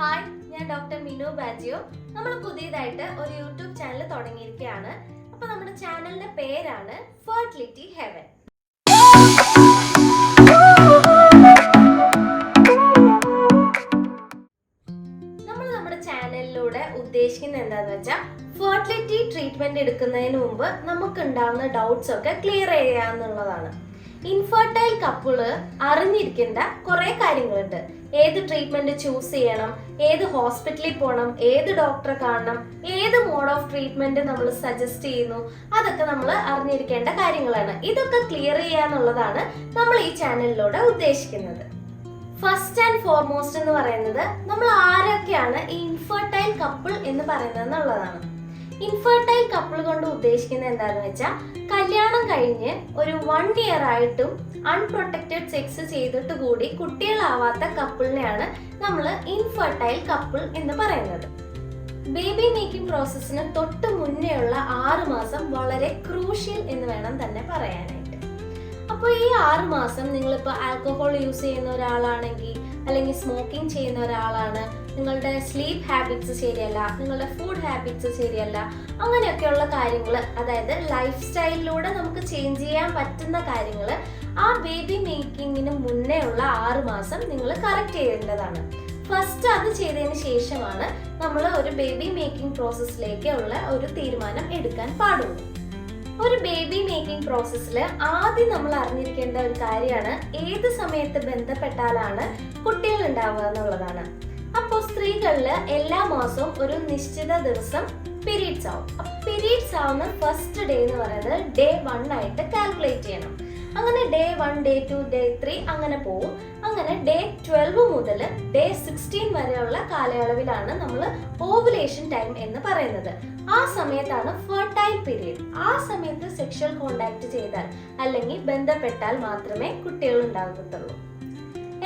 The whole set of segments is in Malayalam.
ഹായ് ഞാൻ ഡോക്ടർ മിനു ബാജിയോ. നമ്മൾ പുതിയതായിട്ട് ഒരു യൂട്യൂബ് ചാനൽ തുടങ്ങിയിരിക്കുകയാണ്. അപ്പോൾ നമ്മുടെ ചാനലിന്റെ പേരാണ് ഫെർട്ടിലിറ്റി ഹെവൻ നമ്മൾ നമ്മുടെ ചാനലിലൂടെ ഉദ്ദേശിക്കുന്നത് എന്താണെന്ന് വെച്ചാൽ ഫെർട്ടിലിറ്റി ട്രീറ്റ്മെന്റ് എടുക്കുന്നതിന് മുമ്പ് നമുക്ക് ഉണ്ടാകുന്ന ഡൗട്ട്സ് ഒക്കെ ക്ലിയർ ചെയ്യാന്നുള്ളതാണ് ഇൻഫെർട്ടൈൽ കപ്പിൾ അറിഞ്ഞിരിക്കേണ്ട കുറെ കാര്യങ്ങളുണ്ട്. ഏത് ട്രീറ്റ്മെന്റ് ചൂസ് ചെയ്യണം ഏത് ഹോസ്പിറ്റലിൽ പോകണം ഏത് ഡോക്ടറെ കാണണം ഏത് മോഡ് ഓഫ് ട്രീറ്റ്മെന്റ് നമ്മൾ സജസ്റ്റ് ചെയ്യുന്നു അതൊക്കെ നമ്മൾ അറിഞ്ഞിരിക്കേണ്ട കാര്യങ്ങളാണ്. ഇതൊക്കെ ക്ലിയർ ചെയ്യാന്നുള്ളതാണ് നമ്മൾ ഈ ചാനലിലൂടെ ഉദ്ദേശിക്കുന്നത്. ഫസ്റ്റ് ആൻഡ് ഫോർമോസ്റ്റ് എന്ന് പറയുന്നത് നമ്മൾ ആരൊക്കെയാണ് ഈ ഇൻഫെർട്ടൈൽ കപ്പിൾ എന്ന് പറയുന്നത് എന്നുള്ളതാണ്. ഇൻഫെർട്ടൈൽ കപ്പിൾ കൊണ്ട് ഉദ്ദേശിക്കുന്നത് എന്താണെന്ന് വെച്ചാൽ കല്യാണം കഴിഞ്ഞ് ഒരു വൺ ഇയർ ആയിട്ടും അൺപ്രൊട്ടക്റ്റഡ് സെക്സ് ചെയ്തിട്ട് കൂടി കുട്ടികളാവാത്ത കപ്പിളിനെയാണ് നമ്മൾ ഇൻഫെർട്ടൈൽ കപ്പിൾ എന്ന് പറയുന്നത്. ബേബി മേക്കിംഗ് പ്രോസസ്സിന് തൊട്ട് മുന്നേ ഉള്ള ആറ് മാസം വളരെ ക്രൂഷ്യൽ എന്ന് വേണം തന്നെ പറയാനായിട്ട്. അപ്പോൾ ഈ ആറ് മാസം നിങ്ങളിപ്പോൾ ആൽക്കഹോൾ യൂസ് ചെയ്യുന്ന ഒരാളാണെങ്കിൽ അല്ലെങ്കിൽ സ്മോക്കിംഗ് ചെയ്യുന്ന ഒരാളാണ് നിങ്ങളുടെ സ്ലീപ്പ് ഹാബിറ്റ്സ് ശരിയല്ല നിങ്ങളുടെ ഫുഡ് ഹാബിറ്റ്സ് ശരിയല്ല അങ്ങനെയൊക്കെയുള്ള കാര്യങ്ങൾ അതായത് ലൈഫ് സ്റ്റൈലിലൂടെ നമുക്ക് ചേഞ്ച് ചെയ്യാൻ പറ്റുന്ന കാര്യങ്ങൾ ആ ബേബി മേക്കിങ്ങിന് മുന്നേ ഉള്ള ആറ് മാസം നിങ്ങൾ കറക്റ്റ് ചെയ്യേണ്ടതാണ്. ഫസ്റ്റ് അത് ചെയ്തതിന് ശേഷമാണ് നമ്മൾ ഒരു ബേബി മേക്കിംഗ് പ്രോസസ്സിലേക്ക് ഉള്ള ഒരു തീരുമാനം എടുക്കാൻ പാടുള്ളൂ. ഒരു ബേബി മേക്കിംഗ് പ്രോസസ്സിൽ ആദ്യം നമ്മൾ അറിഞ്ഞിരിക്കേണ്ട ഒരു കാര്യമാണ് ഏത് സമയത്ത് ബന്ധപ്പെട്ടാലാണ് കുട്ടികൾ ഉണ്ടാവുക എന്നുള്ളതാണ്. സ്ത്രീകളിൽ എല്ലാ മാസവും ഒരു നിശ്ചിത ദിവസം പിരീഡ്സ് ആവും. പിരീഡ്സ് ആവുന്ന ഫസ്റ്റ് ഡേ എന്ന് പറയുന്നത് ഡേ വൺ ആയിട്ട് കാൽക്കുലേറ്റ് ചെയ്യണം. അങ്ങനെ day one day two day three അങ്ങനെ പോവും. അങ്ങനെ ഡേ ട്വൽവ് മുതൽ ഡേ സിക്സ്റ്റീൻ വരെയുള്ള കാലയളവിലാണ് നമ്മൾ ഓവുലേഷൻ ടൈം എന്ന് പറയുന്നത്. ആ സമയത്താണ് ഫെർട്ടൈൽ പീരീഡ് ആ സമയത്ത് സെക്ഷൽ കോണ്ടാക്ട് ചെയ്താൽ അല്ലെങ്കിൽ ബന്ധപ്പെട്ടാൽ മാത്രമേ കുട്ടികൾ ഉണ്ടാകത്തുള്ളൂ.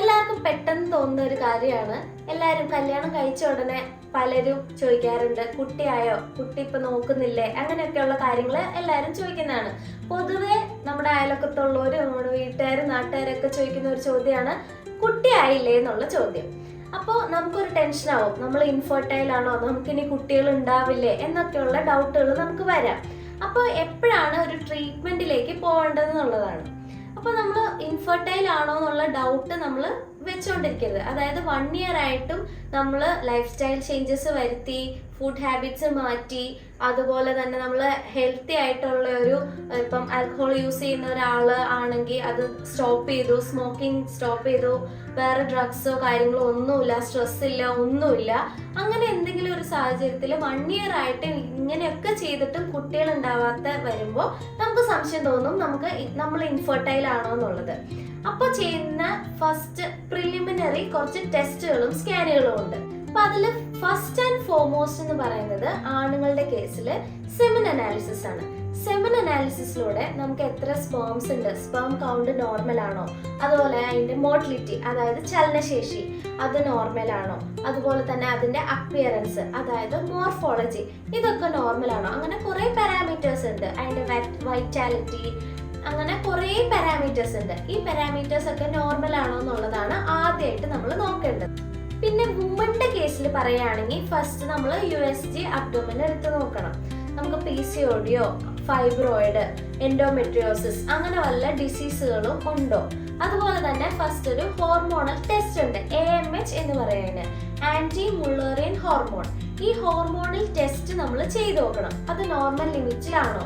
എല്ലാവർക്കും പെട്ടെന്ന് തോന്നുന്ന ഒരു കാര്യമാണ്. എല്ലാവരും കല്യാണം കഴിച്ച ഉടനെ പലരും ചോദിക്കാറുണ്ട് കുട്ടിയായോ? കുട്ടി ഇപ്പൊ നോക്കുന്നില്ലേ? അങ്ങനെയൊക്കെയുള്ള കാര്യങ്ങൾ എല്ലാവരും ചോദിക്കുന്നതാണ്. പൊതുവെ നമ്മുടെ അയലക്കത്തുള്ളവരും നമ്മുടെ വീട്ടുകാരും നാട്ടുകാരൊക്കെ ചോദിക്കുന്ന ഒരു ചോദ്യമാണ് കുട്ടിയായില്ലേ? എന്നുള്ള ചോദ്യം. അപ്പോൾ നമുക്കൊരു ടെൻഷനാവും നമ്മൾ ഇൻഫെർട്ടൈൽ ആണോ? നമുക്കിനി കുട്ടികൾ ഉണ്ടാവില്ലേ? എന്നൊക്കെയുള്ള ഡൗട്ടുകൾ നമുക്ക് വരാം. അപ്പോൾ എപ്പോഴാണ് ഒരു ട്രീറ്റ്മെന്റിലേക്ക് പോകേണ്ടതെന്നുള്ളതാണ്. അപ്പോൾ നമ്മൾ ഇൻഫെർട്ടൈൽ ആണോ എന്നുള്ള ഡൗട്ട് നമ്മൾ വെച്ചുകൊണ്ടിരിക്കരുത് അതായത് വൺ ഇയർ ആയിട്ടും നമ്മൾ ലൈഫ് സ്റ്റൈൽ ചേഞ്ചസ് വരുത്തി ഫുഡ് ഹാബിറ്റ്സ് മാറ്റി അതുപോലെ തന്നെ നമ്മൾ ഹെൽത്തി ആയിട്ടുള്ള ഒരു ഇപ്പം ആൽക്കഹോൾ യൂസ് ചെയ്യുന്ന ഒരാൾ ആണെങ്കിൽ അത് സ്റ്റോപ്പ് ചെയ്തു സ്മോക്കിംഗ് സ്റ്റോപ്പ് ചെയ്തു വേറെ ഡ്രഗ്സോ കാര്യങ്ങളോ ഒന്നുമില്ല സ്ട്രെസ് ഇല്ല ഒന്നുമില്ല. അങ്ങനെ എന്തെങ്കിലും ഒരു സാഹചര്യത്തിൽ വൺ ഇയർ ആയിട്ട് ഇങ്ങനെയൊക്കെ ചെയ്തിട്ടും കുട്ടികൾ ഉണ്ടാവാത്ത വരുമ്പോൾ നമുക്ക് സംശയം തോന്നും നമുക്ക് നമ്മൾ ഇൻഫെർട്ടൈൽ ആണോ എന്നുള്ളത്. അപ്പോൾ ചെയ്യുന്ന ഫസ്റ്റ് പ്രിലിമിനറി കുറച്ച് ടെസ്റ്റുകളും സ്കാനുകളും ഉണ്ട്. അപ്പൊ അതിൽ ഫസ്റ്റ് ആൻഡ് ഫോർമോസ്റ്റ് എന്ന് പറയുന്നത് ആണുങ്ങളുടെ കേസിൽ സെമിൻ അനാലിസിസ് ആണ്. സെമിൻ അനാലിസിസിലൂടെ നമുക്ക് എത്ര സ്പേംസ് ഉണ്ട്? സ്പേം കൗണ്ട് നോർമൽ ആണോ? അതുപോലെ അതിന്റെ മോട്ടിലിറ്റി അതായത് ചലനശേഷി അത് നോർമൽ ആണോ? അതുപോലെ തന്നെ അതിന്റെ അപ്പിയറൻസ് അതായത് മോർഫോളജി ഇതൊക്കെ നോർമൽ ആണോ? അങ്ങനെ കുറെ പാരാമീറ്റേഴ്സ് ഉണ്ട്. അതിന്റെ വൈറ്റാലിറ്റി അങ്ങനെ കുറേ പാരാമീറ്റേഴ്സ് ഉണ്ട്. ഈ പാരാമീറ്റേഴ്സ് ഒക്കെ നോർമൽ ആണോ എന്നുള്ളതാണ് ആദ്യമായിട്ട് നമ്മൾ നോക്കേണ്ടത്. പിന്നെ വുമന്റെ കേസിൽ പറയുകയാണെങ്കിൽ ഫസ്റ്റ് നമ്മൾ യു എസ് ജി അബ്ഡോമിൻ എടുത്ത് നോക്കണം. നമുക്ക് പി സി ഒഡിയോ ഫൈബ്രോയിഡ് എൻഡോമെട്രിയോസിസ് അങ്ങനെ വല്ല ഡിസീസുകളും ഉണ്ടോ? അതുപോലെ തന്നെ ഫസ്റ്റ് ഒരു ഹോർമോണൽ ടെസ്റ്റ് ഉണ്ട് എ എം എച്ച് എന്ന് പറയുന്നത്. ആന്റി മുള്ളേറിയൻ ഹോർമോൺ ഈ ഹോർമോണൽ ടെസ്റ്റ് നമ്മൾ ചെയ്തു നോക്കണം. അത് നോർമൽ ലിമിറ്റിലാണോ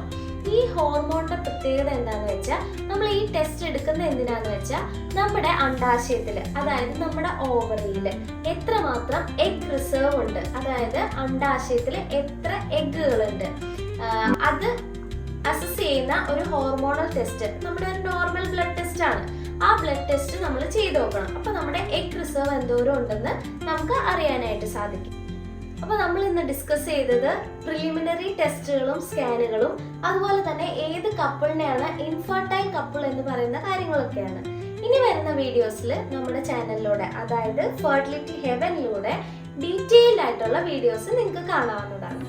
ഈ ഹോർമോണിന്റെ പ്രത്യേകത എന്താന്ന് വെച്ചാൽ നമ്മൾ ഈ ടെസ്റ്റ് എടുക്കുന്ന എന്തിനാന്ന് വെച്ചാൽ നമ്മുടെ അണ്ടാശയത്തിൽ അതായത് നമ്മുടെ ഓവറിയിൽ എത്രമാത്രം എഗ് റിസർവ് ഉണ്ട്? അതായത് അണ്ടാശയത്തിൽ എത്ര എഗ്ഗുകളുണ്ട് അത് അസസ് ചെയ്യുന്ന ഒരു ഹോർമോണൽ ടെസ്റ്റ് നമ്മുടെ ഒരു നോർമൽ ബ്ലഡ് ടെസ്റ്റ് ആണ്. ആ ബ്ലഡ് ടെസ്റ്റ് നമ്മൾ ചെയ്ത് നോക്കണം. അപ്പൊ നമ്മുടെ എഗ് റിസർവ് എന്തോരം ഉണ്ടെന്ന് നമുക്ക് അറിയാനായിട്ട് സാധിക്കും. അപ്പൊ നമ്മൾ ഇന്ന് ഡിസ്കസ് ചെയ്തത് പ്രിലിമിനറി ടെസ്റ്റുകളും സ്കാനുകളും അതുപോലെ തന്നെ ഏത് കപ്പിളിനെയാണ് ഇൻഫർട്ടൈൽ കപ്പിൾ എന്ന് പറയുന്ന കാര്യങ്ങളൊക്കെയാണ്. ഇനി വരുന്ന വീഡിയോസിൽ നമ്മുടെ ചാനലിലൂടെ അതായത് ഫെർട്ടിലിറ്റി ഹെവനിലൂടെ ഡീറ്റെയിൽഡ് ആയിട്ടുള്ള വീഡിയോസ് നിങ്ങൾക്ക് കാണാവുന്നതാണ്.